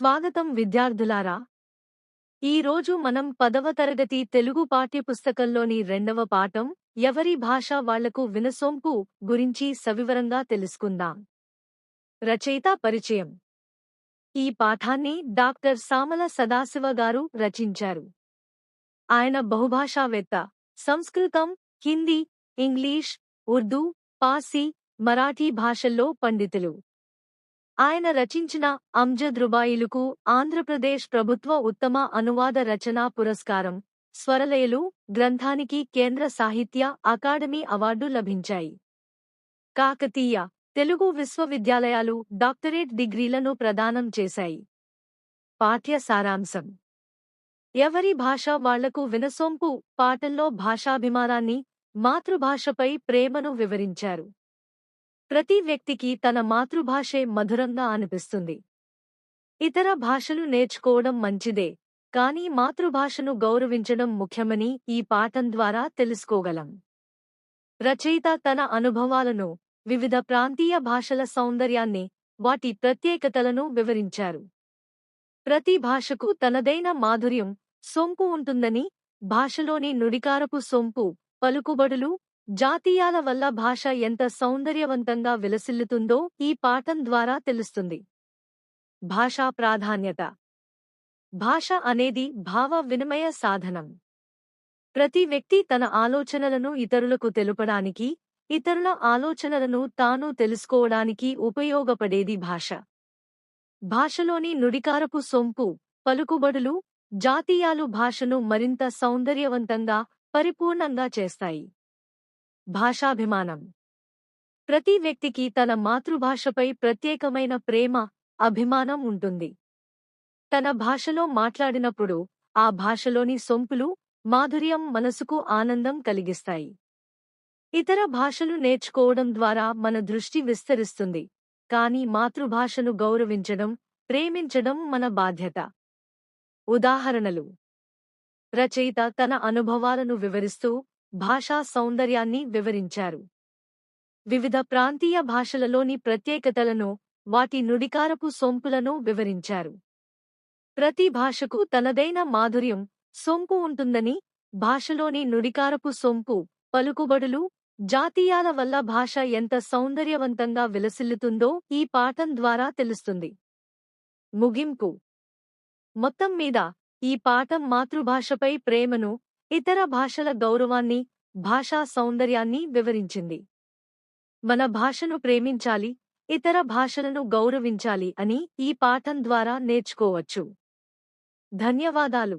స్వాగతం విద్యార్థులారా. ఈరోజు మనం పదవ తరగతి తెలుగు పాఠ్యపుస్తకంలోని రెండవ పాఠం ఎవరి భాష వాళ్ళకు వినసొంపు గురించి సవివరంగా తెలుసుకుందాం. రచయిత పరిచయం. ఈ పాఠాన్ని డాక్టర్ సామల సదాశివ గారు రచించారు. ఆయన బహుభాషావేత్త. సంస్కృతం హిందీ ఇంగ్లీష్ ఉర్దూ పాసీ మరాఠీ భాషల్లో పండితులు. ఆయన రచించిన అమ్జద్ రుబాయిలుకు ఆంధ్రప్రదేశ్ ప్రభుత్వ ఉత్తమ అనువాద రచనా పురస్కారం స్వరలయలు గ్రంథానికి కేంద్ర సాహిత్య అకాడమీ అవార్డు లభించాయి. కాకతీయ తెలుగు విశ్వవిద్యాలయాలు డాక్టరేట్ డిగ్రీలను ప్రదానం చేశాయి. పాఠ్య సారాంశం. ఎవరి భాష వాళ్ళకు వినసొంపు పాటల్లో భాషాభిమానాన్ని మాతృభాషపై ప్రేమను వివరించారు. ప్రతి వ్యక్తికి తన మాతృభాషే మధురంగా అనిపిస్తుంది. ఇతర భాషలు నేర్చుకోవడం మంచిదే కానీ మాతృభాషను గౌరవించడం ముఖ్యమని ఈ పాఠం ద్వారా తెలుసుకోగలం. రచయిత తన అనుభవాలను వివిధ ప్రాంతీయ భాషల సౌందర్యాన్ని వాటి ప్రత్యేకతలను వివరించారు. ప్రతి భాషకు తనదైన మాధుర్యం సొంపు ఉంటుందని భాషలోని నుడికారపు సొంపు పలుకుబడులు జాతీయాల వల్ల భాష ఎంత సౌందర్యవంతంగా విలసిల్లుతుందో ఈ పాఠం ద్వారా తెలుస్తుంది. భాషా ప్రాధాన్యత. భాష అనేది భావ వినిమయ సాధనం. ప్రతి వ్యక్తి తన ఆలోచనలను ఇతరులకు తెలుపడానికి ఇతరుల ఆలోచనలను తాను తెలుసుకోవడానికి ఉపయోగపడేది భాష. భాషలోని నుడికారపు సొంపు పలుకుబడులు జాతీయాలు భాషను మరింత సౌందర్యవంతంగా పరిపూర్ణంగా చేస్తాయి. భాషాభిమానం. ప్రతి వ్యక్తికి తన మాతృభాషపై ప్రత్యేకమైన ప్రేమ అభిమానం ఉంటుంది. తన భాషలో మాట్లాడినప్పుడు ఆ భాషలోని సొంపులు మాధుర్యం మనసుకు ఆనందం కలిగిస్తాయి. ఇతర భాషలు నేర్చుకోవడం ద్వారా మన దృష్టి విస్తరిస్తుంది. కాని మాతృభాషను గౌరవించడం ప్రేమించడం మన బాధ్యత. ఉదాహరణలు. రచయిత తన అనుభవాలను వివరిస్తూ భాషా సౌందర్యాన్ని వివరించారు. వివిధ ప్రాంతీయ భాషలలోని ప్రత్యేకతలను వాటి నుడికారపు సొంపులను వివరించారు. ప్రతి భాషకు తనదైన మాధుర్యం సొంపు ఉంటుందని భాషలోని నుడికారపు సొంపు పలుకుబడులు జాతీయాల వల్ల భాష ఎంత సౌందర్యవంతంగా విలసిల్లుతుందో ఈ పాఠం ద్వారా తెలుస్తుంది. ముగింపు. మొత్తం మీద ఈ పాఠం మాతృభాషపై ప్రేమను ఇతర భాషల గౌరవాన్ని భాషా సౌందర్యాన్ని వివరించింది. మన భాషను ప్రేమించాలి ఇతర భాషలను గౌరవించాలి అని ఈ పాఠం ద్వారా నేర్చుకోవచ్చు. ధన్యవాదాలు.